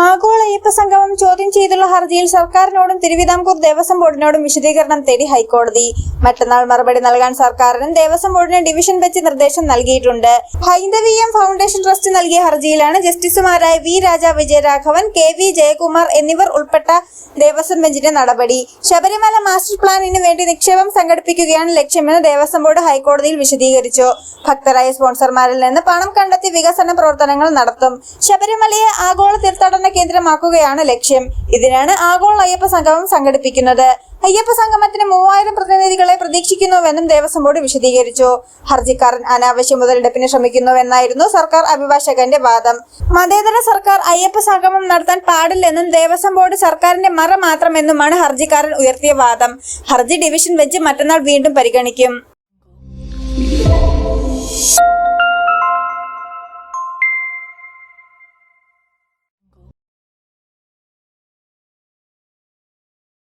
ആഗോള അയ്യപ്പ സംഗമം ചോദ്യം ചെയ്തുള്ള ഹർജിയിൽ സർക്കാരിനോടും തിരുവിതാംകൂർ ദേവസ്വം ബോർഡിനോടും വിശദീകരണം തേടി ഹൈക്കോടതി. മറ്റന്നാൾ മറുപടി നൽകാൻ സർക്കാരിനും ദേവസ്വം ബോർഡിന് ഡിവിഷൻ ബെഞ്ച് നിർദ്ദേശം നൽകിയിട്ടുണ്ട്. ഹൈന്ദവീയം ഫൗണ്ടേഷൻ ട്രസ്റ്റ് നൽകിയ ഹർജിയിലാണ് ജസ്റ്റിസുമാരായ V Raja Vijayaraghavan K V Jayakumar എന്നിവർ ഉൾപ്പെട്ട ദേവസ്വം ബെഞ്ചിന്റെ നടപടി. ശബരിമല മാസ്റ്റർ പ്ലാനിന് വേണ്ടി നിക്ഷേപം സംഘടിപ്പിക്കുകയാണ് ലക്ഷ്യമെന്ന് ദേവസ്വം ബോർഡ് ഹൈക്കോടതിയിൽ വിശദീകരിച്ചു. ഭക്തരായ സ്പോൺസർമാരിൽ നിന്ന് പണം കണ്ടെത്തി വികസന പ്രവർത്തനങ്ങൾ നടത്തും. ശബരിമലയെ ആഗോള തീർത്ഥാടന കേന്ദ്രമാക്കുകയാണ് ലക്ഷ്യം. ഇതിനാണ് ആഗോള അയ്യപ്പ സംഗമം സംഘടിപ്പിക്കുന്നത്. അയ്യപ്പ സംഗമത്തിന് മൂവായിരം പ്രതിനിധികളെ പ്രതീക്ഷിക്കുന്നുവെന്നും ദേവസ്വം ബോർഡ് വിശദീകരിച്ചു. ഹർജിക്കാരൻ അനാവശ്യ മുതലെടുപ്പിന് ശ്രമിക്കുന്നുവെന്നായിരുന്നു സർക്കാർ അഭിഭാഷകന്റെ വാദം. മതേതര സർക്കാർ അയ്യപ്പ സംഗമം നടത്താൻ പാടില്ലെന്നും ദേവസ്വം ബോർഡ് സർക്കാരിന്റെ മറ മാത്രമെന്നുമാണ് ഹർജിക്കാരൻ ഉയർത്തിയ വാദം. ഹർജി ഡിവിഷൻ വെച്ച് മറ്റന്നാൾ വീണ്ടും പരിഗണിക്കും.